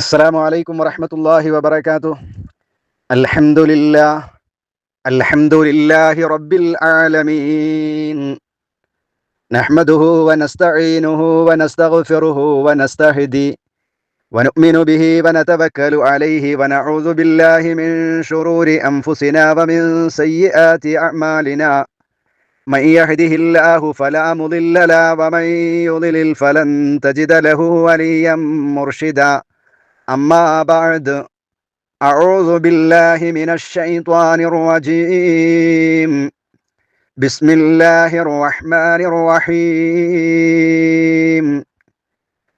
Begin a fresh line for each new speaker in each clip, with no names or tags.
السلام عليكم ورحمة الله وبركاته الحمد لله الحمد لله رب العالمين نحمده ونستعينه ونستغفره ونستهدي ونؤمن به ونتوكل عليه ونعوذ بالله من شرور أنفسنا ومن سيئات أعمالنا من يهده الله فلا مضل له ومن يضلل فلن تجد له وليا مرشدا أما بعد أعوذ بالله من الشيطان الرجيم. بسم الله الرحمن الرحيم.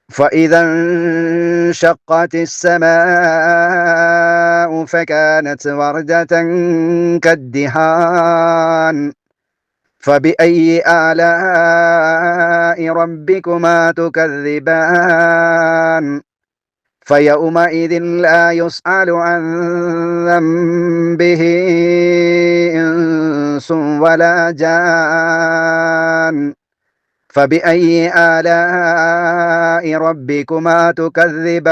فإذا انشقت السماء فكانت وردة كالدهان. فبأي آلاء ربكما تكذبان؟ فيومئذ لا يسأل عن ذنبه إنس ولا جان. فبأي آلاء ربكما تكذبان؟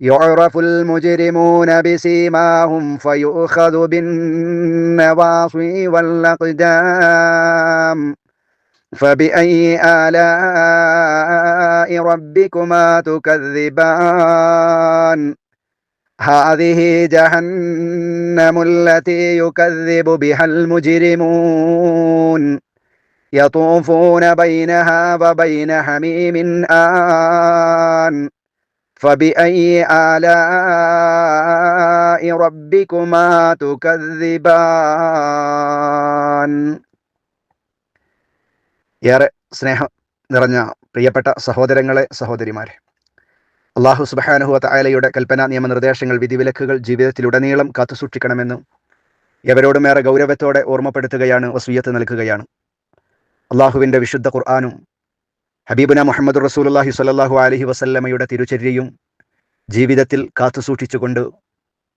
يعرف المجرمون بسيماهم فيؤخذ بالنواصي والأقدام. فبأي آلاء ربكما تكذبان؟ هذه جهنم التي يكذب بها المجرمون. يطوفون بينها وبين حميم آن. فبأي آلاء ربكما تكذبان؟ ഏറെ സ്നേഹം നിറഞ്ഞ പ്രിയപ്പെട്ട സഹോദരങ്ങളെ സഹോദരിമാരെ. അള്ളാഹു സുബഹാനുഹുവ തായാലയുടെ കൽപ്പന നിയമനിർദ്ദേശങ്ങൾ വിധിവിലക്കുകൾ ജീവിതത്തിലുടനീളം കാത്തുസൂക്ഷിക്കണമെന്നും എവരോടും ഏറെ ഗൗരവത്തോടെ ഓർമ്മപ്പെടുത്തുകയാണ് വസൂയത്ത് നൽകുകയാണ്. അള്ളാഹുവിന്റെ വിശുദ്ധ ഖുർആാനും ഹബീബുന മുഹമ്മദ് റസൂലുല്ലാഹി സ്വല്ലല്ലാഹു അലഹി വസല്ലമയുടെ തിരുചര്യയും ജീവിതത്തിൽ കാത്തുസൂക്ഷിച്ചുകൊണ്ട്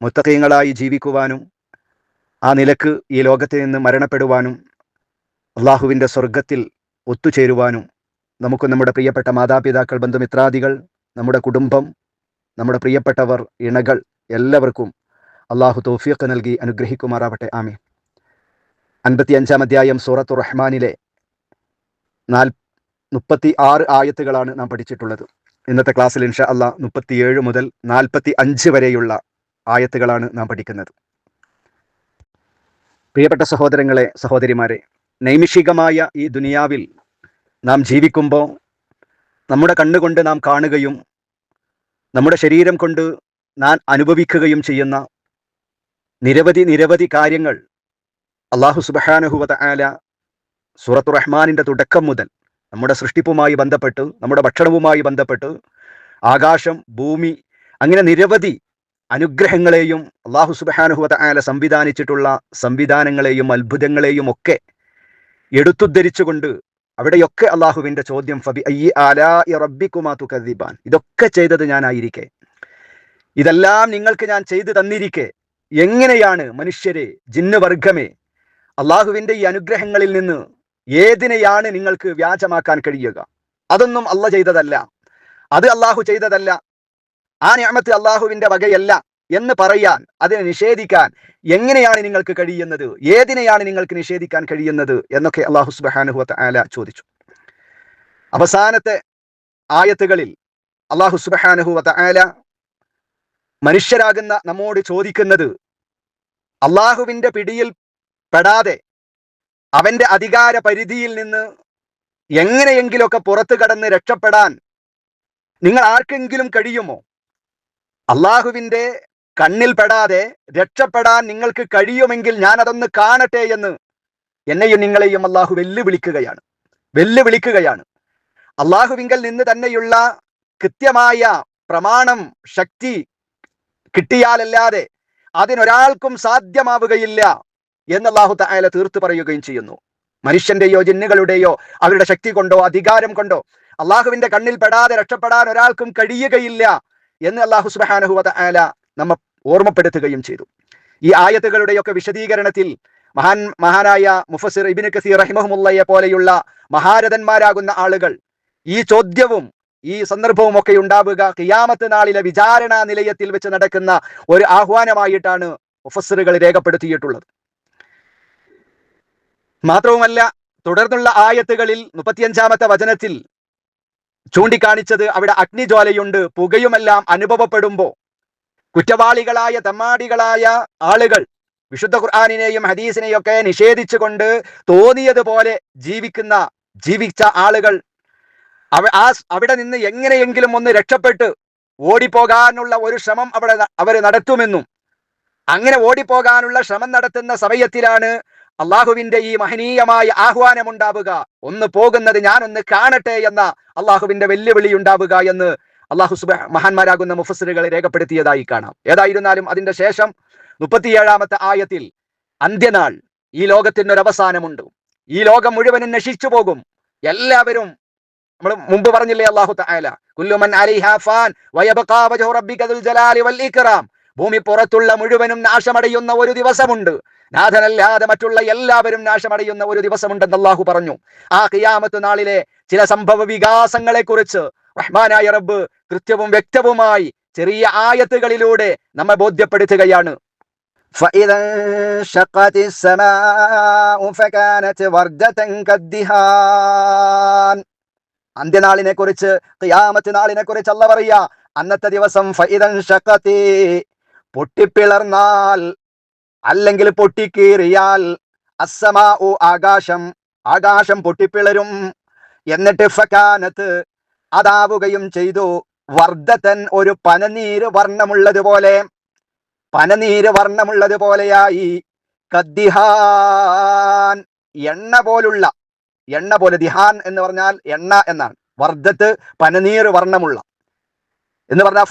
മുത്തക്കയങ്ങളായി ജീവിക്കുവാനും ആ നിലയ്ക്ക് ഈ ലോകത്തിൽ നിന്ന് മരണപ്പെടുവാനും അള്ളാഹുവിന്റെ സ്വർഗത്തിൽ ഒത്തുചേരുവാനും നമുക്ക് നമ്മുടെ പ്രിയപ്പെട്ട മാതാപിതാക്കൾ ബന്ധുമിത്രാദികൾ നമ്മുടെ കുടുംബം നമ്മുടെ പ്രിയപ്പെട്ടവർ ഇണകൾ എല്ലാവർക്കും അള്ളാഹു തൗഫീഖ് നൽകി അനുഗ്രഹിക്കുമാറാവട്ടെ. ആമി അൻപത്തി അഞ്ചാം അധ്യായം സൂറത്തു റഹ്മാനിലെ നാൽ മുപ്പത്തി ആറ് ആയത്തുകളാണ് നാം പഠിച്ചിട്ടുള്ളത്. ഇന്നത്തെ ക്ലാസ്സിൽ ഇൻഷ അള്ളാ മുപ്പത്തിയേഴ് മുതൽ നാൽപ്പത്തി അഞ്ച് വരെയുള്ള ആയത്തുകളാണ് നാം പഠിക്കുന്നത്. പ്രിയപ്പെട്ട സഹോദരങ്ങളെ സഹോദരിമാരെ നൈമിഷികമായ ഈ ദുനിയാവിൽ നാം ജീവിക്കുമ്പോൾ നമ്മുടെ കണ്ണുകൊണ്ട് നാം കാണുകയും നമ്മുടെ ശരീരം കൊണ്ട് നാം അനുഭവിക്കുകയും ചെയ്യുന്ന നിരവധി നിരവധി കാര്യങ്ങൾ അള്ളാഹു സുബഹാനഹുവത ആല സൂറത്തു റഹ്മാനിന്റെ തുടക്കം മുതൽ നമ്മുടെ സൃഷ്ടിപ്പുമായി ബന്ധപ്പെട്ട് നമ്മുടെ ഭക്ഷണവുമായി ബന്ധപ്പെട്ട് ആകാശം ഭൂമി അങ്ങനെ നിരവധി അനുഗ്രഹങ്ങളെയും അള്ളാഹു സുബഹാനുഹുവത ആല സംവിധാനിച്ചിട്ടുള്ള സംവിധാനങ്ങളെയും അത്ഭുതങ്ങളെയും ഒക്കെ എടുത്തുദ്ധരിച്ചുകൊണ്ട് അവിടെയൊക്കെ അള്ളാഹുവിന്റെ ചോദ്യം ഫബി അയ്യ ആലാ റബ്ബിക്കുമാ തുകദിബാൻ ഇതൊക്കെ ചെയ്തത് ഞാനായിരിക്കെ. ഇതെല്ലാം നിങ്ങൾക്ക് ഞാൻ ചെയ്തു തന്നിരിക്കെ. എങ്ങനെയാണ് മനുഷ്യരെ ജിന്നുവർഗമേ അള്ളാഹുവിന്റെ ഈ അനുഗ്രഹങ്ങളിൽ നിന്ന് ഏതിനെയാണ് നിങ്ങൾക്ക് വ്യാജമാക്കാൻ കഴിയുക? അതൊന്നും അല്ല ചെയ്തതല്ല. അത് അള്ളാഹു ചെയ്തതല്ല. ആ ഞാമത്ത് അള്ളാഹുവിന്റെ വകയല്ല. എന്ന് പറയാൻ അതിനെ നിഷേധിക്കാൻ എങ്ങനെയാണ് നിങ്ങൾക്ക് കഴിയുന്നത്? ഏതിനെയാണ് നിങ്ങൾക്ക് നിഷേധിക്കാൻ കഴിയുന്നത്? എന്നൊക്കെ അള്ളാഹു സുബാനുഹുവത്ത് ആല ചോദിച്ചു. അവസാനത്തെ ആയത്തുകളിൽ അള്ളാഹു സുബാനുഹുവത്ത് ആല മനുഷ്യരാകുന്ന നമ്മോട് ചോദിക്കുന്നത് അള്ളാഹുവിന്റെ പിടിയിൽ പെടാതെ അവന്റെ അധികാര പരിധിയിൽ നിന്ന് എങ്ങനെയെങ്കിലുമൊക്കെ പുറത്തു കടന്ന് രക്ഷപ്പെടാൻ നിങ്ങൾ ആർക്കെങ്കിലും കഴിയുമോ? അള്ളാഹുവിന്റെ കണ്ണിൽ പെടാതെ രക്ഷപ്പെടാൻ നിങ്ങൾക്ക് കഴിയുമെങ്കിൽ ഞാൻ അതൊന്ന് കാണട്ടെ എന്ന് എന്നെയും നിങ്ങളെയും അള്ളാഹു വെല്ലുവിളിക്കുകയാണ്. വെല്ലുവിളിക്കുകയാണ്. അള്ളാഹുവിങ്കൽ നിന്ന് തന്നെയുള്ള കൃത്യമായ പ്രമാണം ശക്തി കിട്ടിയാലല്ലാതെ അതിനൊരാൾക്കും സാധ്യമാവുകയില്ല എന്ന് അള്ളാഹു തായാല തീർത്തു പറയുകയും ചെയ്യുന്നു. മനുഷ്യന്റെയോ ജിന്നുകളുടെയോ അവരുടെ ശക്തി കൊണ്ടോ അധികാരം കൊണ്ടോ അള്ളാഹുവിന്റെ കണ്ണിൽ പെടാതെ രക്ഷപ്പെടാൻ ഒരാൾക്കും കഴിയുകയില്ല എന്ന് അള്ളാഹു സുബാനഹുവത ആല നമ്മ ഓർമ്മപ്പെടുത്തുകയും ചെയ്തു. ഈ ആയത്തുകളുടെയൊക്കെ വിശദീകരണത്തിൽ മഹാൻ മഹാനായ മുഫസിർ ഇബിൻ കസീർ റഹിമഹമുല്ലയെ പോലെയുള്ള മഹാരഥന്മാരാകുന്ന ആളുകൾ ഈ ചോദ്യവും ഈ സന്ദർഭവും ഒക്കെ ഉണ്ടാവുക കിയാമത്ത് നാളിലെ വിചാരണ നിലയത്തിൽ വെച്ച് നടക്കുന്ന ഒരു ആഹ്വാനമായിട്ടാണ് മുഫസറുകൾ രേഖപ്പെടുത്തിയിട്ടുള്ളത്. മാത്രവുമല്ല തുടർന്നുള്ള ആയത്തുകളിൽ മുപ്പത്തിയഞ്ചാമത്തെ വചനത്തിൽ ചൂണ്ടിക്കാണിച്ചത് അവിടെ അഗ്നിജ്വാലയുണ്ട് പുകയുമെല്ലാം അനുഭവപ്പെടുമ്പോ കുറ്റവാളികളായ തമ്മാടികളായ ആളുകൾ വിശുദ്ധ ഖുർആാനിനെയും ഹദീസിനെയും ഒക്കെ നിഷേധിച്ചുകൊണ്ട് തോന്നിയതുപോലെ ജീവിക്കുന്ന ജീവിച്ച ആളുകൾ അവ ആ അവിടെ നിന്ന് എങ്ങനെയെങ്കിലും ഒന്ന് രക്ഷപ്പെട്ട് ഓടിപ്പോകാനുള്ള ഒരു ശ്രമം അവിടെ അവർ നടത്തുമെന്നും അങ്ങനെ ഓടിപ്പോകാനുള്ള ശ്രമം നടത്തുന്ന സമയത്തിലാണ് അള്ളാഹുവിന്റെ ഈ മഹനീയമായ ആഹ്വാനം ഉണ്ടാവുക ഒന്ന് പോകുന്നത് ഞാനൊന്ന് കാണട്ടെ എന്ന അള്ളാഹുവിന്റെ വെല്ലുവിളി ഉണ്ടാവുക എന്ന് അള്ളാഹു സുബ മഹാന്മാരാകുന്ന മുഫസറുകളെ രേഖപ്പെടുത്തിയതായി കാണാം. ഏതായിരുന്നാലും അതിന്റെ ശേഷം മുപ്പത്തിയേഴാമത്തെ ആയത്തിൽ അന്ത്യനാൾ ഈ ലോകത്തിന് ഒരു അവസാനമുണ്ട് ഈ ലോകം മുഴുവനും നശിച്ചു പോകും. എല്ലാവരും നമ്മൾ മുമ്പ് പറഞ്ഞില്ലേ അള്ളാഹു ഇക്റാം. ഭൂമി പുറത്തുള്ള മുഴുവനും നാശമടയുന്ന ഒരു ദിവസമുണ്ട്. നാഥനല്ലാതെ മറ്റുള്ള എല്ലാവരും നാശമടയുന്ന ഒരു ദിവസമുണ്ടെന്ന് അള്ളാഹു പറഞ്ഞു. ആ കിയാമത്ത് നാളിലെ ചില സംഭവ വികാസങ്ങളെ കുറിച്ച് റഹ്മാനായ റബ്ബ് കൃത്യവും വ്യക്തവുമായി ചെറിയ ആയത്തുകളിലൂടെ നമ്മെ ബോധ്യപ്പെടുത്തുകയാണ് فإذا انشقت السماء فكانت وردة كالدهان അന്ത്യനാളിനെ കുറിച്ച് ഖിയാമത്ത് നാളിനെ കുറിച്ച് അല്ല പറയാ അന്നത്തെ ദിവസം ഫൈദൻ ഷക്കത്തി പൊട്ടിപ്പിളർന്നാൽ അല്ലെങ്കിൽ പൊട്ടിക്കീറിയാൽ അസമാ ഉ ആകാശം ആകാശം പൊട്ടിപ്പിളരും എന്നിട്ട് ഫക്കാനത്ത് അതാവുകയും ചെയ്തു. വർദ്ധത്തൻ ഒരു പനനീര് വർണമുള്ളതുപോലെ പനനീര് വർണമുള്ളതുപോലെയായി. കദ്ദിഹാൻ എണ്ണ പോലുള്ള എണ്ണ പോലെ ദിഹാൻ എന്ന് പറഞ്ഞാൽ എണ്ണ എന്നാണ്. വർദ്ധത്ത് പനനീർ വർണമുള്ള. എന്ന് പറഞ്ഞാൽ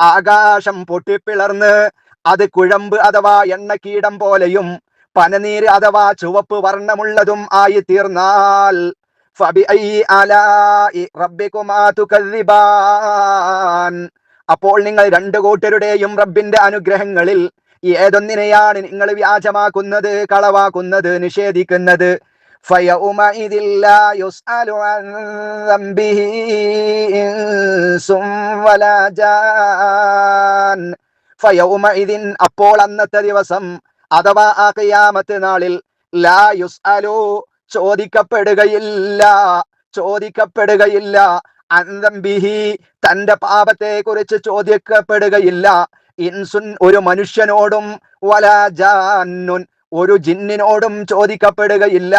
ആകാശം പൊട്ടിപ്പിളർന്ന് അത് കുഴമ്പ് അഥവാ എണ്ണക്കീടം പോലെയും പനനീര് അഥവാ ചുവപ്പ് വർണമുള്ളതും ആയി തീർന്നാൽ അപ്പോൾ നിങ്ങൾ രണ്ടു കൂട്ടരുടെയും റബ്ബിന്റെ അനുഗ്രഹങ്ങളിൽ ഏതൊന്നിനെയാണ് നിങ്ങൾ വ്യാജമാക്കുന്നത് കളവാക്കുന്നത് നിഷേധിക്കുന്നത്? അപ്പോൾ അന്നത്തെ ദിവസം അഥവാ ആ കയ്യാമത്ത് നാളിൽ ലാ യുസ്അലു ചോദിക്കപ്പെടുകയില്ല ചോദിക്കപ്പെടുകയില്ല. അന്തംബിഹി തന്റെ പാപത്തെ കുറിച്ച് ചോദിക്കപ്പെടുകയില്ല. ഇൻസുൻ ഒരു മനുഷ്യനോടും വലാജാനുൻ ഒരു ജിന്നിനോടും ചോദിക്കപ്പെടുകയില്ല.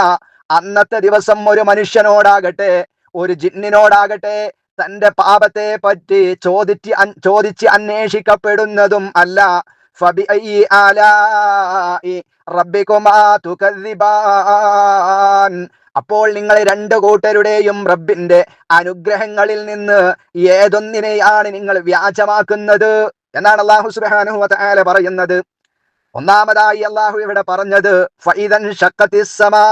അന്നത്തെ ദിവസം ഒരു മനുഷ്യനോടാകട്ടെ ഒരു ജിന്നിനോടാകട്ടെ തന്റെ പാപത്തെ പറ്റി ചോദിച്ച് ചോദിച്ച് അന്വേഷിക്കപ്പെടുന്നതും അല്ല. ഫബിഅയ്യി آلاء റബ്ബികുമാ تكذبان? അപ്പോൾ നിങ്ങൾ രണ്ട് കൂട്ടരുടെയും റബ്ബിന്റെ അനുഗ്രഹങ്ങളിൽ നിന്ന് ഏതൊന്നിനെയാണ് നിങ്ങൾ വ്യാജമാക്കുന്നത്? എന്നാണ് അള്ളാഹു സുബ്ഹാനഹു വതആല പറയുന്നത്. ഒന്നാമതായി അള്ളാഹു ഇവിടെ പറഞ്ഞത് സമാ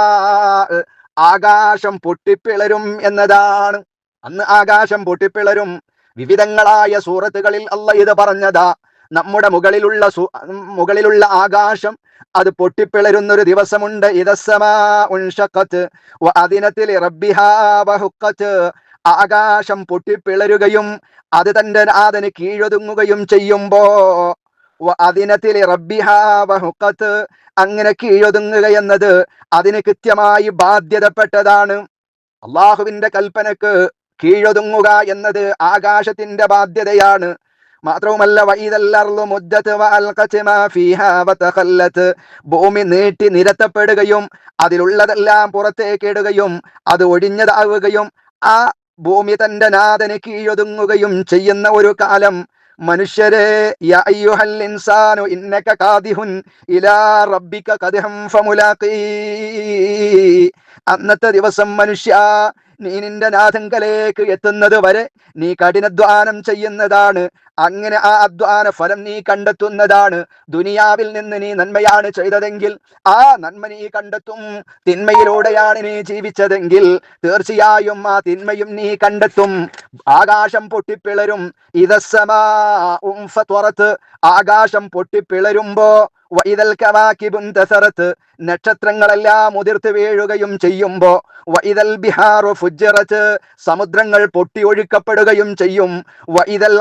ആകാശം പൊട്ടിപ്പിളരും എന്നതാണ്. അന്ന് ആകാശം പൊട്ടിപ്പിളരും. വിവിധങ്ങളായ സൂറത്തുകളിൽ അല്ല ഇത് പറഞ്ഞതാ. നമ്മുടെ മുകളിലുള്ള മുകളിലുള്ള ആകാശം അത് പൊട്ടിപ്പിളരുന്നൊരു ദിവസമുണ്ട്. ആകാശം പൊട്ടിപ്പിളരുകയും അത് തന്റെ നാഥന് കീഴൊതുങ്ങുകയും ചെയ്യുമ്പോ അതിനത്തിൽ റബ്ബിഹാവഹുക്കത്ത് അങ്ങനെ കീഴൊതുങ്ങുക എന്നത് അതിന് കൃത്യമായി ബാധ്യതപ്പെട്ടതാണ്. അള്ളാഹുവിന്റെ കൽപ്പനക്ക് കീഴൊതുങ്ങുക എന്നത് ആകാശത്തിന്റെ ബാധ്യതയാണ്. മാത്രവുമല്ല ഭൂമി നീട്ടി നിരത്തപ്പെടുകയും അതിലുള്ളതെല്ലാം പുറത്തേക്ക് എടുകയും അത് ഒഴിഞ്ഞതാവുകയും ആ ഭൂമി തന്റെ നാഥന് കീഴൊതുങ്ങുകയും ചെയ്യുന്ന ഒരു കാലം. മനുഷ്യരെ ഇന്നക കാദിഹുൻ ഇലാ റബ്ബിക അന്നത്തെ ദിവസം മനുഷ്യ നീ നിന്റെ നാഥങ്കലേക്ക് എത്തുന്നത് വരെ നീ കഠിനധ്വാനം ചെയ്യുന്നതാണ്. അങ്ങനെ ആ അധ്വാന ഫലം നീ കണ്ടെത്തുന്നതാണ്. ദുനിയാവിൽ നിന്ന് നീ നന്മയാണ് ചെയ്തതെങ്കിൽ ആ നന്മ നീ കണ്ടെത്തും. തിന്മയിലൂടെയാണ് നീ ജീവിച്ചതെങ്കിൽ തീർച്ചയായും ആ തിന്മയും നീ കണ്ടെത്തും. ആകാശം പൊട്ടിപ്പിളരും. ഇതസമാ ആകാശം പൊട്ടിപ്പിളരുമ്പോ വൈതൽ കവാക്കിബും തസറത്ത്. നക്ഷത്രങ്ങളെല്ലാം ഉതിർത്ത് വീഴുകയും ചെയ്യുമ്പോ വൈതൽ ബിഹാറു ഫുജ്ജറത്ത് സമുദ്രങ്ങൾ പൊട്ടി ഒഴുക്കപ്പെടുകയും ചെയ്യും വൈതൽ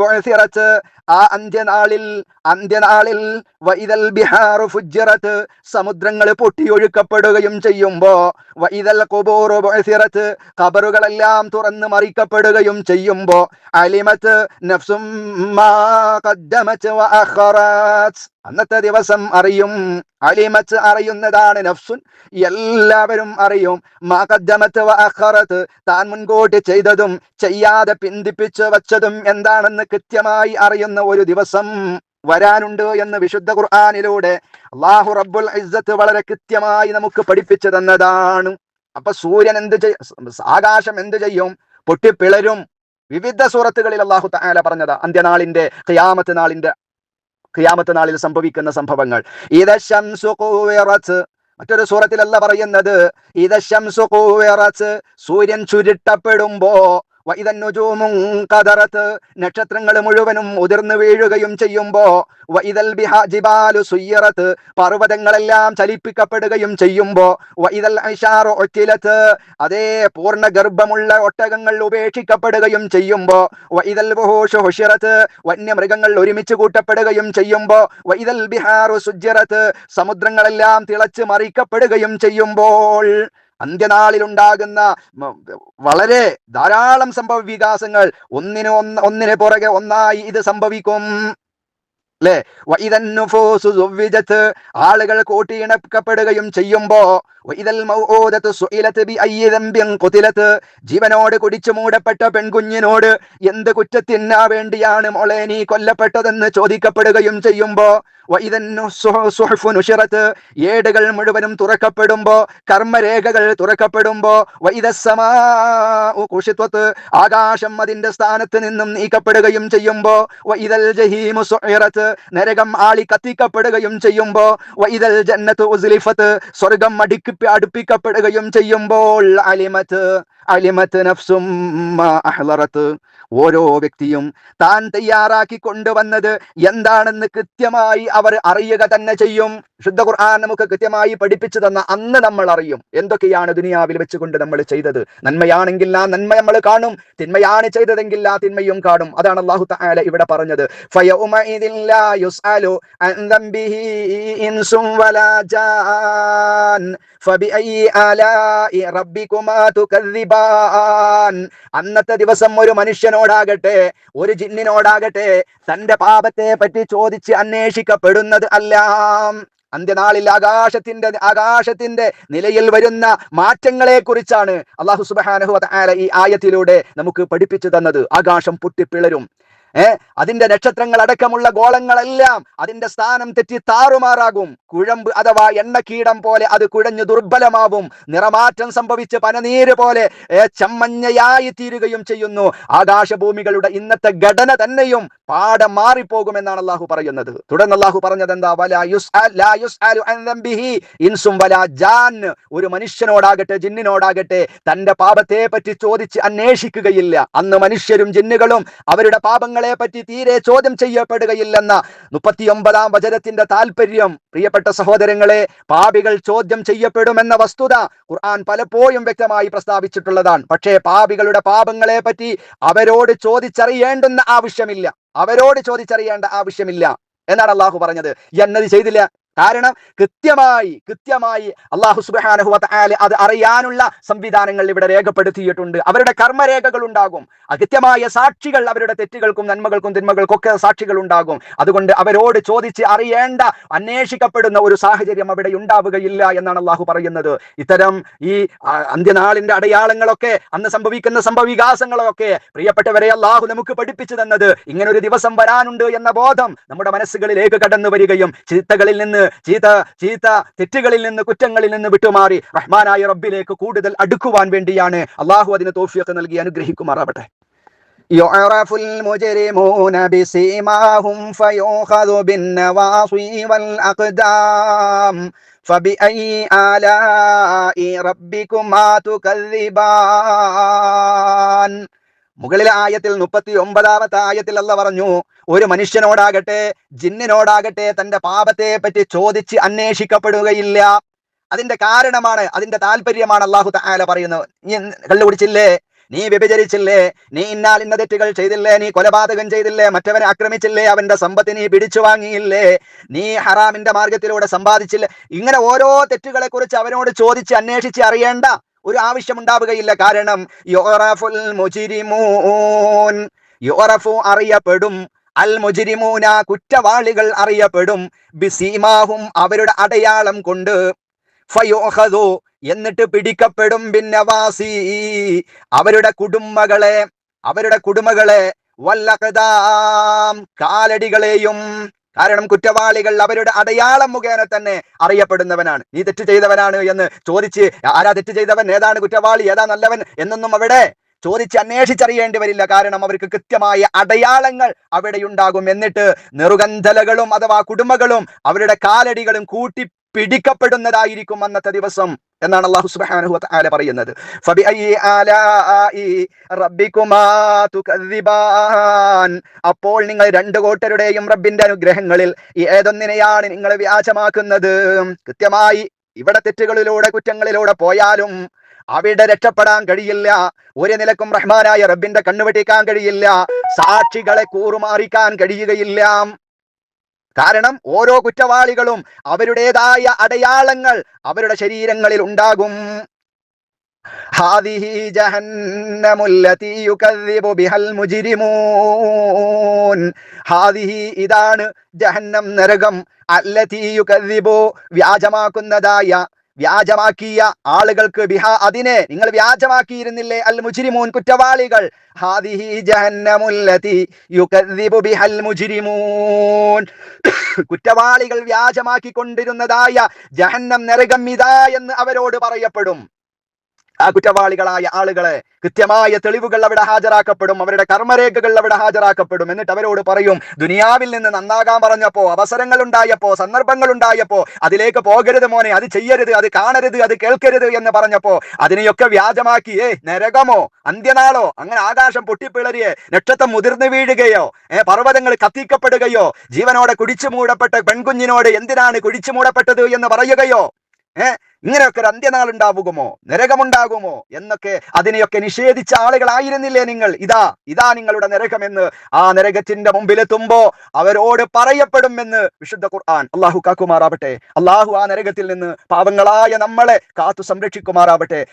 ബുഅ്സിറത്ത് ആ അന്ത്യനാളിൽ അന്ത്യനാളിൽ വൈതൽ ബിഹാറു ഫുജ്ജറത്ത്. സമുദ്രങ്ങൾ പൊട്ടി ഒഴുക്കപ്പെടുകയും ചെയ്യുമ്പോ വൈതൽ ബുഅ്സിറത്ത് ഖബറുകളെല്ലാം തുറന്ന് മറിക്കപ്പെടുകയും ചെയ്യുമ്പോ അലിമത്ത് നഫ്സും അന്നത്തെ ദിവസം അറിയും. അലിമത്ത് അറിയുന്നതാണ് നഫ്സുൻ. എല്ലാവരും അറിയും. മാകദ്ദമത്ത് അഖറത്ത്. താൻ മുൻകൂട്ടി ചെയ്തതും ചെയ്യാതെ പിന്തിപ്പിച്ചു വച്ചതും എന്താണെന്ന് കൃത്യമായി അറിയുന്ന ഒരു ദിവസം വരാനുണ്ട് എന്ന് വിശുദ്ധ ഖുർആാനിലൂടെ അള്ളാഹു റബ്ബുൽ ഇസ്സത്ത് വളരെ കൃത്യമായി നമുക്ക് പഠിപ്പിച്ചു തന്നതാണ്. അപ്പൊ സൂര്യൻ എന്ത് ചെയ്യും ആകാശം എന്ത് ചെയ്യും? പൊട്ടിപ്പിളരും. വിവിധ സൂറത്തുകളിൽ അള്ളാഹു താല പറഞ്ഞതാ അന്ത്യനാളിന്റെ ഖിയാമത്ത് നാളിന്റെ ഖിയാമത്ത് നാളിൽ സംഭവിക്കുന്ന സംഭവങ്ങൾ. മറ്റൊരു സൂറത്തിലല്ല പറയുന്നത്. ഇത സൂര്യൻ ചുരുട്ടപ്പെടുമ്പോ നക്ഷത്രങ്ങൾ മുഴുവനും ഉതിർന്നു വീഴുകയും ചെയ്യുമ്പോ വൈതൽ ബിഹാജിബാലു സുയ്യറത്ത് പർവതങ്ങളെല്ലാം ചലിപ്പിക്കപ്പെടുകയും ചെയ്യുമ്പോ വൈതൽ ഐഷാറു ഒറ്റിലത്ത് അതേ പൂർണ ഗർഭമുള്ള ഒട്ടകങ്ങൾ ഉപേക്ഷിക്കപ്പെടുകയും ചെയ്യുമ്പോ വൈതൽ ബുഹൂഷു ഹുഷിറത്ത് വന്യമൃഗങ്ങൾ ഒരുമിച്ച് കൂട്ടപ്പെടുകയും ചെയ്യുമ്പോ വൈതൽ ബിഹാറു സുജ്ജിറത്ത് സമുദ്രങ്ങളെല്ലാം തിളച്ച് മറിക്കപ്പെടുകയും ചെയ്യുമ്പോൾ അന്ത്യനാളിലുണ്ടാകുന്ന വളരെ ധാരാളം സംഭവ വികാസങ്ങൾ ഒന്നിന് ഒന്ന് ഒന്നിന് പുറകെ ഒന്നായി ഇത് സംഭവിക്കും. അല്ലെ ആളുകൾ കൂട്ടിയിണക്കപ്പെടുകയും ചെയ്യുമ്പോ ജീവനോട് കുടിച്ചു മൂടപ്പെട്ട പെൺകുഞ്ഞിനോട് എന്ത് കുറ്റത്തിനാ വേണ്ടിയാണ് മോളെ നീ കൊല്ലപ്പെട്ടതെന്ന് ചോദിക്കപ്പെടുകയും ചെയ്യുമ്പോ ഏടുകൾ മുഴുവനും തുറക്കപ്പെടുമ്പോ കർമ്മരേഖകൾ തുറക്കപ്പെടുമ്പോ കുഷിത്വത്ത്. ആകാശം അതിന്റെ സ്ഥാനത്ത് നിന്നും നീക്കപ്പെടുകയും ചെയ്യുമ്പോ വൈദൽ ജഹീമു നരകം ആളി കത്തിക്കപ്പെടുകയും ചെയ്യുമ്പോ വൈതൽ ജന്നത്ത് ഉസ്ലിഫത്ത് സ്വർഗം അടുക്കി അടുപ്പിക്കപ്പെടുകയും ചെയ്യുമ്പോൾ അലിമത്ത് അലിമത്ത് നഫ്സും അഹ്ലറത്ത്. ഓരോ വ്യക്തിയും താൻ തയ്യാറാക്കി കൊണ്ടുവന്നത് എന്താണെന്ന് കൃത്യമായി അവർ അറിയുക തന്നെ ചെയ്യും. ശുദ്ധ ഖുർആൻ നമുക്ക് കൃത്യമായി പഠിപ്പിച്ചു തന്ന അന്ന് നമ്മൾ അറിയും. എന്തൊക്കെയാണ് ദുനിയാവിൽ വെച്ചുകൊണ്ട് നമ്മൾ ചെയ്തത്? നന്മയാണെങ്കിൽ ആ നന്മ നമ്മൾ കാണും. തിന്മയാണ് ചെയ്തതെങ്കിൽ ആ തിന്മയും കാണും. അതാണ് അള്ളാഹു താല ഇവിടെ പറഞ്ഞത്. അന്നത്തെ ദിവസം ഒരു മനുഷ്യനോടാകട്ടെ ഒരു ജിന്നിനോടാകട്ടെ തന്റെ പാപത്തെ പറ്റി ചോദിച്ച് അന്വേഷിക്കപ്പെടുന്നത് അല്ല. അന്ത്യനാളിൽ ആകാശത്തിന്റെ ആകാശത്തിന്റെ നിലയിൽ വരുന്ന മാറ്റങ്ങളെ കുറിച്ചാണ് അള്ളാഹു സുബാനഹു ഈ ആയത്തിലൂടെ നമുക്ക് പഠിപ്പിച്ചു തന്നത്. ആകാശം പൊട്ടിപ്പിളരും ഏ? അതിന്റെ നക്ഷത്രങ്ങൾ അടക്കമുള്ള ഗോളങ്ങളെല്ലാം അതിന്റെ സ്ഥാനം തെറ്റി താറുമാറാകും. കുഴമ്പ് അഥവാ എണ്ണക്കീടം പോലെ അത് കുഴഞ്ഞു ദുർബലമാവും നിറമാറ്റം സംഭവിച്ച് പനനീര് പോലെ ചമ്മഞ്ഞയായി തീരുകയും ചെയ്യുന്നു. ആകാശഭൂമികളുടെ ഇന്നത്തെ ഘടന തന്നെയും പാഠം മാറിപ്പോകുമെന്നാണ് അള്ളാഹു പറയുന്നത്. തുടർന്ന് അള്ളാഹു പറഞ്ഞത് എന്താ ഒരു മനുഷ്യനോടാകട്ടെ ജിന്നിനോടാകട്ടെ തന്റെ പാപത്തെ പറ്റി ചോദിച്ച് അന്വേഷിക്കുകയില്ല. അന്ന് മനുഷ്യരും ജിന്നുകളും അവരുടെ പാപങ്ങളെ പറ്റി തീരെ ചോദ്യം ചെയ്യപ്പെടുകയില്ലെന്ന മുപ്പത്തിയൊമ്പതാം വചനത്തിന്റെ താല്പര്യം പ്രിയപ്പെട്ട സഹോദരങ്ങളെ പാപികൾ ചോദ്യം ചെയ്യപ്പെടുമെന്ന വസ്തുത ഖുർആൻ പലപ്പോഴും വ്യക്തമായി പ്രസ്താവിച്ചിട്ടുള്ളതാണ്. പക്ഷേ പാപികളുടെ പാപങ്ങളെ പറ്റി അവരോട് ചോദിച്ചറിയേണ്ടുന്ന ആവശ്യമില്ല. അവരോട് ചോദിച്ചറിയേണ്ട ആവശ്യമില്ല എന്നാണ് അള്ളാഹു പറഞ്ഞത്. എന്നത് ചെയ്തില്ല. കാരണം കൃത്യമായി കൃത്യമായി അള്ളാഹു സുബാനഹു ആൽ അത് അറിയാനുള്ള സംവിധാനങ്ങൾ ഇവിടെ രേഖപ്പെടുത്തിയിട്ടുണ്ട്. അവരുടെ കർമ്മരേഖകൾ ഉണ്ടാകും. അകൃത്യമായ സാക്ഷികൾ അവരുടെ തെറ്റുകൾക്കും നന്മകൾക്കും തിന്മകൾക്കൊക്കെ സാക്ഷികൾ ഉണ്ടാകും. അതുകൊണ്ട് അവരോട് ചോദിച്ച് അറിയേണ്ട അന്വേഷിക്കപ്പെടുന്ന ഒരു സാഹചര്യം അവിടെ ഉണ്ടാവുകയില്ല എന്നാണ് അള്ളാഹു പറയുന്നത്. ഇത്തരം ഈ അന്ത്യനാളിന്റെ അടയാളങ്ങളൊക്കെ അന്ന് സംഭവിക്കുന്ന സംഭവവികാസങ്ങളൊക്കെ പ്രിയപ്പെട്ടവരെ അള്ളാഹു നമുക്ക് പഠിപ്പിച്ചു തന്നത് ഇങ്ങനൊരു ദിവസം വരാനുണ്ട് എന്ന ബോധം നമ്മുടെ മനസ്സുകളിലേക്ക് കടന്നു വരികയും ചിത്തകളിൽ നിന്ന് ചീത്ത ചീത്ത തെറ്റുകളിൽ നിന്ന് കുറ്റങ്ങളിൽ നിന്ന് വിട്ടുമാറി റഹ്മാനായ റബ്ബിലേക്ക് കൂടുതൽ അടുക്കുവാൻ വേണ്ടിയാണ് അള്ളാഹു അതിന് തോഫിയൊക്കെ നൽകി അനുഗ്രഹിക്കുമാറാവട്ടെ يعرف المجرمون بسيماهم فيؤخذ بالنواصي والأقدام فبأي آلاء ربكما تكذبان മുകളിലെ ആയത്തിൽ മുപ്പത്തി ഒമ്പതാമത്തെ ആയത്തിൽ അല്ല പറഞ്ഞു ഒരു മനുഷ്യനോടാകട്ടെ ജിന്നിനോടാകട്ടെ തന്റെ പാപത്തെ പറ്റി ചോദിച്ച് അന്വേഷിക്കപ്പെടുകയില്ല. അതിന്റെ കാരണമാണ് അതിന്റെ താല്പര്യമാണ് അള്ളാഹു താല പറയുന്നത്. നീ കള്ളുപിടിച്ചില്ലേ? നീ വ്യഭിചരിച്ചില്ലേ? നീ ഇന്നാൽ ഇന്ന തെറ്റുകൾ ചെയ്തില്ലേ? നീ കൊലപാതകം ചെയ്തില്ലേ? മറ്റവനെ ആക്രമിച്ചില്ലേ? അവന്റെ സമ്പത്ത് നീ പിടിച്ചു വാങ്ങിയില്ലേ? നീ ഹറാമിന്റെ മാർഗത്തിലൂടെ സമ്പാദിച്ചില്ലേ? ഇങ്ങനെ ഓരോ തെറ്റുകളെ കുറിച്ച് അവനോട് ചോദിച്ച് അന്വേഷിച്ച് അറിയേണ്ട ഒരു ആവശ്യം ഉണ്ടാവുകയില്ല. കാരണം യോറഫുൽ യോറഫു അറിയപ്പെടും. അൽ മുജിരിമൂന കുറ്റവാളികൾ അറിയപ്പെടും. ബിസീമാഹും അവരുടെ അടയാളം കൊണ്ട്. ഫയോഹദു എന്നിട്ട് പിടിക്കപ്പെടും ഭിന്നവാസി അവരുടെ കുടുംബകളെ അവരുടെ കുടുംബകളെ വല്ലകദാം കാലടികളെയും കാരണം കുറ്റവാളികൾ അവരുടെ അടയാളം മുഖേന തന്നെ അറിയപ്പെടുന്നവനാണ്. നീ തെറ്റ് ചെയ്തവനാണ് എന്ന് ചോദിച്ച് ആരാ തെറ്റ് ചെയ്തവൻ? ഏതാണ് കുറ്റവാളി? ഏതാ നല്ലവൻ? എന്നൊന്നും അവിടെ ചോദിച്ച് അന്വേഷിച്ചറിയേണ്ടി വരില്ല. കാരണം അവർക്ക് കൃത്യമായ അടയാളങ്ങൾ അവിടെ ഉണ്ടാകും. എന്നിട്ട് നെറുകന്ധലകളും അഥവാ കുടുംബകളും അവരുടെ കാലടികളും കൂട്ടി പിടിക്കപ്പെടുന്നതായിരിക്കും അന്നത്തെ ദിവസം എന്നാണ് അള്ളാഹു സുബ്ഹാനഹു വതആല പറയുന്നത്. അപ്പോൾ നിങ്ങൾ രണ്ട് കൂട്ടരുടെയും റബ്ബിന്റെ അനുഗ്രഹങ്ങളിൽ ഏതൊന്നിനെയാണ് നിങ്ങൾ വ്യാജമാക്കുന്നത്? കൃത്യമായി ഇവിടെ തെറ്റുകളിലൂടെ കുറ്റങ്ങളിലൂടെ പോയാലും അവിടെ രക്ഷപ്പെടാൻ കഴിയില്ല. ഒരു നിലക്കും റഹ്മാനായ റബ്ബിന്റെ കണ്ണുവെട്ടിക്കാൻ കഴിയില്ല. സാക്ഷികളെ കൂറുമാറിക്കാൻ കഴിയുകയില്ല. കാരണം ഓരോ കുറ്റവാളികളും അവരുടേതായ അടയാളങ്ങൾ അവരുടെ ശരീരങ്ങളിൽ ഉണ്ടാകും. ഇതാണ് ജഹന്നം നരകം. അല്ലതി യുകദ്ദിബു വ്യാജമാക്കുന്നതായ വ്യാജമാക്കിയ ആളുകൾക്ക് ബിഹ അതിനെ. നിങ്ങൾ വ്യാജമാക്കിയിരുന്നില്ലേ അൽ മുജ്രിമൂൻ കുറ്റവാളികൾ? ഹാദിഹി ജഹന്നമുല്ലതി ബിഹൽ കുറ്റവാളികൾ വ്യാജമാക്കിക്കൊണ്ടിരുന്നതായ ജഹന്നം നരകം ഇതാ എന്ന് അവരോട് പറയപ്പെടും. ആ കുറ്റവാളികളായ ആളുകളെ കൃത്യമായ തെളിവുകൾ അവിടെ ഹാജരാക്കപ്പെടും. അവരുടെ കർമ്മരേഖകൾ അവിടെ ഹാജരാക്കപ്പെടും. എന്നിട്ട് അവരോട് പറയും ദുനിയാവിൽ നിന്ന് നന്നാകാൻ പറഞ്ഞപ്പോ അവസരങ്ങൾ ഉണ്ടായപ്പോ സന്ദർഭങ്ങൾ ഉണ്ടായപ്പോ അതിലേക്ക് പോകരുത് മോനെ അത് ചെയ്യരുത് അത് കാണരുത് അത് കേൾക്കരുത് എന്ന് പറഞ്ഞപ്പോ അതിനെയൊക്കെ വ്യാജമാക്കി ഏ നരകമോ അന്ത്യനാളോ അങ്ങനെ ആകാശം പൊട്ടിപ്പിളരിയെ നക്ഷത്രം മുതിർന്നു വീഴുകയോ ഏ പർവതങ്ങൾ കത്തിക്കപ്പെടുകയോ ജീവനോടെ കുടിച്ചു മൂടപ്പെട്ട പെൺകുഞ്ഞിനോട് എന്തിനാണ് കുടിച്ചു മൂടപ്പെട്ടത് എന്ന് പറയുകയോ ഏ? ഇങ്ങനെയൊക്കെ ഒരു അന്ത്യനാൾ ഉണ്ടാവുകമോ നരകമുണ്ടാകുമോ? എന്നൊക്കെ അതിനെയൊക്കെ നിഷേധിച്ച ആളുകളായിരുന്നില്ലേ നിങ്ങൾ? ഇതാ ഇതാ നിങ്ങളുടെ നരകമെന്ന്. ആ നരകത്തിന്റെ മുമ്പിലെത്തുമ്പോ അവരോട് പറയപ്പെടുമെന്ന് വിശുദ്ധ ഖുർആൻ അള്ളാഹു കാക്കുമാറാവട്ടെ. അള്ളാഹു ആ നരകത്തിൽ നിന്ന് പാവങ്ങളായ നമ്മളെ കാത്തു സംരക്ഷിക്കുമാറാവട്ടെ.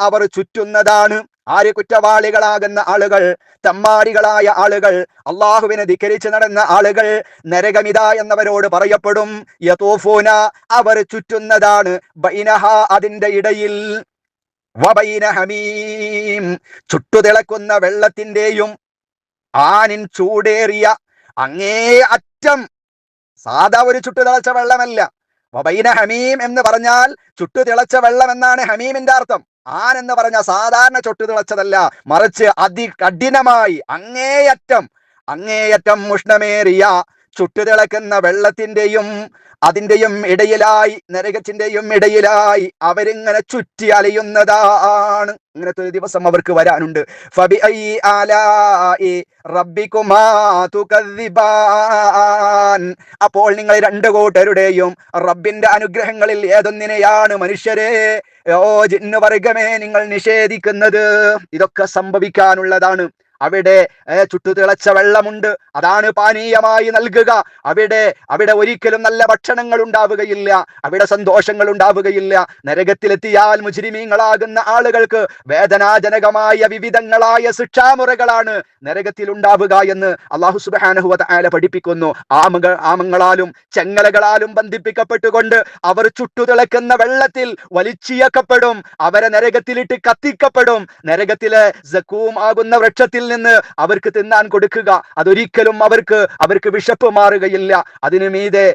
അവർ ചുറ്റുന്നതാണ്. ആര് കുറ്റവാളികളാകുന്ന ആളുകൾ തമ്മാടികളായ ആളുകൾ അള്ളാഹുവിനെ ധിക്കരിച്ച് നടന്ന ആളുകൾ നരകമിത എന്നവരോട് പറയപ്പെടും യതോഫൂന അവർ ചുറ്റുന്നതാണ് ബൈനഹ അതിന്റെ ഇടയിൽ. ഹമീം ചുട്ടുതിളക്കുന്ന വെള്ളത്തിന്റെയും ആനിൻ ചൂടേറിയ അങ്ങേ അറ്റം. സാധാ ഒരു ചുട്ടുതിളച്ച വെള്ളമല്ല. വബൈന ഹമീം എന്ന് പറഞ്ഞാൽ ചുട്ടുതിളച്ച വെള്ളം എന്നാണ് ഹമീമിന്റെ അർത്ഥം. ആൻ എന്ന് പറഞ്ഞ സാധാരണ ചൊട്ടു തിളച്ചതല്ല മറിച്ച് അതികഠിനമായി അങ്ങേയറ്റം അങ്ങേയറ്റം ഉഷ്ണമേറിയ ചുട്ടുതിളക്കുന്ന വെള്ളത്തിന്റെയും അതിന്റെയും ഇടയിലായി നരകത്തിന്റെയും ഇടയിലായി അവരിങ്ങനെ ചുറ്റി അലയുന്നതാണ്. ഇങ്ങനത്തെ ഒരു ദിവസം അവർക്ക് വരാനുണ്ട്. ഫബി ഐ തുകദ്ദിബാൻ. അപ്പോൾ നിങ്ങൾ രണ്ടു കൂട്ടരുടെയും റബ്ബിന്റെ അനുഗ്രഹങ്ങളിൽ ഏതൊന്നിനെയാണ് മനുഷ്യരെ? ഓ ജിന്നുവർഗമേ നിങ്ങൾ നിഷേധിക്കുന്നത്. ഇതൊക്കെ സംഭവിക്കാനുള്ളതാണ്. അവിടെ ചുട്ടു തിളച്ച വെള്ളമുണ്ട്. അതാണ് പാനീയമായി നൽകുക. അവിടെ അവിടെ ഒരിക്കലും നല്ല ഭക്ഷണങ്ങൾ ഉണ്ടാവുകയില്ല. അവിടെ സന്തോഷങ്ങൾ ഉണ്ടാവുകയില്ല. നരകത്തിലെത്തിയാൽ മുജിരിമീങ്ങളാകുന്ന ആളുകൾക്ക് വേദനാജനകമായ വിവിധങ്ങളായ ശിക്ഷാമുറകളാണ് നരകത്തിൽ ഉണ്ടാവുക എന്ന് അള്ളാഹു സുബാനഹുവ ആല പഠിപ്പിക്കുന്നു. ആമക ആമങ്ങളാലും ചെങ്ങലകളാലും ബന്ധിപ്പിക്കപ്പെട്ടുകൊണ്ട് അവർ ചുട്ടുതിളക്കുന്ന വെള്ളത്തിൽ വലിച്ചിയക്കപ്പെടും അവരെ നരകത്തിലിട്ട് കത്തിക്കപ്പെടും. നരകത്തിലെ സക്കൂം ആകുന്ന വൃക്ഷത്തിൽ നിന്ന് അവർക്ക് തിന്നാൻ കൊടുക്കുക. അതൊരിക്കലും അവർക്ക് അവർക്ക് വിശപ്പ് മാറുകയില്ല. അതിനു മീതെ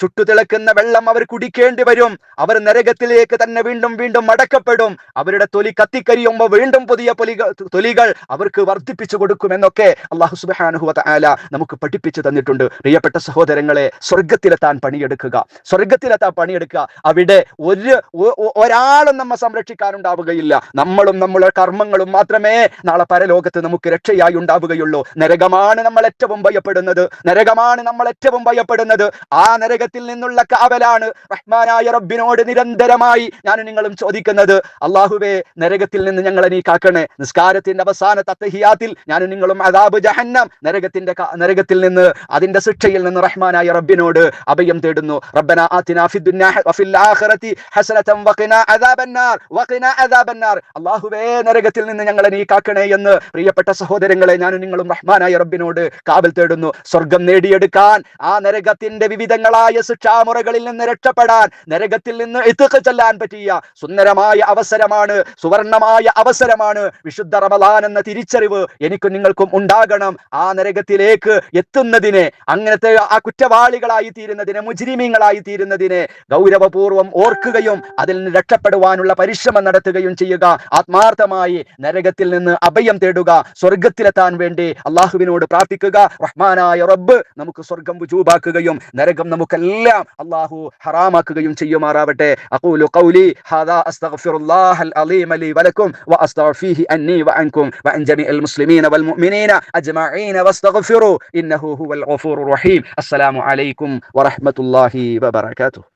ചുട്ടു ചുട്ടുതിളക്കുന്ന വെള്ളം അവർ കുടിക്കേണ്ടി വരും. അവർ നരകത്തിലേക്ക് തന്നെ വീണ്ടും വീണ്ടും മടക്കപ്പെടും. അവരുടെ തൊലി കത്തിക്കരിയുമ്പോൾ വീണ്ടും പുതിയ പൊലികൾ തൊലികൾ അവർക്ക് വർദ്ധിപ്പിച്ചു കൊടുക്കുമെന്നൊക്കെ അള്ളാഹു സുബ്ഹാനഹു ആല നമുക്ക് പഠിപ്പിച്ചു തന്നിട്ടുണ്ട്. പ്രിയപ്പെട്ട സഹോദരങ്ങളെ സ്വർഗത്തിലെത്താൻ പണിയെടുക്കുക. സ്വർഗത്തിലെത്താൻ പണിയെടുക്കുക. അവിടെ ഒരു ഒരാളും നമ്മെ സംരക്ഷിക്കാനുണ്ടാവുകയില്ല. നമ്മളും നമ്മുടെ കർമ്മങ്ങളും മാത്രമേ നാളെ പരലോകത്ത് നമുക്ക് രക്ഷയായി ഉണ്ടാവുകയുള്ളൂ. നരകമാണ് നമ്മൾ ഏറ്റവും ഭയപ്പെടുന്നത്. നരകമാണ് നമ്മൾ ഏറ്റവും ഭയപ്പെടുന്നത്. ആ നരകത്തിൽ നിന്നുള്ള കാവലാണ് റഹ്മാനായ റബ്ബിനോട് നിരന്തരമായി ഞാൻ നിങ്ങളും ചോദിക്കുന്നത്. അള്ളാഹുവേ നരകത്തിൽ നിന്ന് ഞങ്ങളെ നീ കാക്കണേ. നിസ്കാരത്തിന്റെ അവസാന തത്തഹിയാത്തിൽ ഞാൻ നിങ്ങളും അതാബ് ജഹന്നം. നരകത്തിന്റെ നരകത്തിൽ നിന്ന് അതിന്റെ ശിക്ഷയിൽ നിന്ന് റഹ്മാനായ റബ്ബിനോട് അഭയം തേടുന്നു. റബ്ബന ആതിനാ വഫിൽ ആഖിറതി ഹസനതൻ വഖിനാ വഖിനാ അല്ലാഹുവേ നരകത്തിൽ നിന്ന് ഞങ്ങളെ നീ കാക്കണേ എന്ന് പ്രിയപ്പെട്ട സഹോദരങ്ങളെ ഞാനും നിങ്ങളും റഹ്മാനായ റബ്ബിനോട് കാവൽ തേടുന്നു. സ്വർഗം നേടിയെടുക്കാൻ ആ നരകത്തിന്റെ വിവിധങ്ങളായ ശിക്ഷാമുറകളിൽ നിന്ന് രക്ഷപ്പെടാൻ നരകത്തിൽ നിന്ന് എത്തുക ചെല്ലാൻ പറ്റിയ സുന്ദരമായ അവസരമാണ് സുവർണമായ അവസരമാണ് വിശുദ്ധ റമദാൻ എന്ന തിരിച്ചറിവ് എനിക്കും നിങ്ങൾക്കും ഉണ്ടാകണം. ആ നരകത്തിലേക്ക് എത്തുന്നതിനെ അങ്ങനത്തെ ആ കുറ്റവാളികളായി തീരുന്നതിനെ മുജ്രിമീങ്ങളായി തീരുന്നതിനെ ഗൗരവപൂർവം ഓർക്കുകയും അതിൽ നിന്ന് രക്ഷപ്പെടുവാനുള്ള പരിശ്രമം നടത്തുകയും ചെയ്യുക. ആത്മാർത്ഥമായി നരകത്തിൽ നിന്ന് അഭയം തേടുക സ്വർഗത്തിലെത്താൻ വേണ്ടി അള്ളാഹുവിനോട് പ്രാർത്ഥിക്കുക. റഹ്മാനായ റബ്ബ് നമുക്ക് സ്വർഗം വുജൂബാക്കുകയും നരകം നമുക്കെല്ലാം അള്ളാഹു ഹറാമാക്കുകയും ചെയ്യുമാറാവട്ടെ. അഖൂലു ഖൗലി ഹാദാ അസ്തഗ്ഫിറുല്ലാഹൽ അലീം ലി വലക്കും വഅസ്തഗ്ഫീഹി അന്നി വഅൻകും വഅൻ ജമീഅൽ മുസ്ലിമീന വൽ മുഅ്മിനീന അജ്മഈന വസ്തഗ്ഫിറു ഇന്നഹു ഹുവൽ ഗഫൂറുർ റഹീം. അസ്സലാമു അലൈക്കും വറഹ്മത്തുള്ളാഹി വബറകാതുഹു.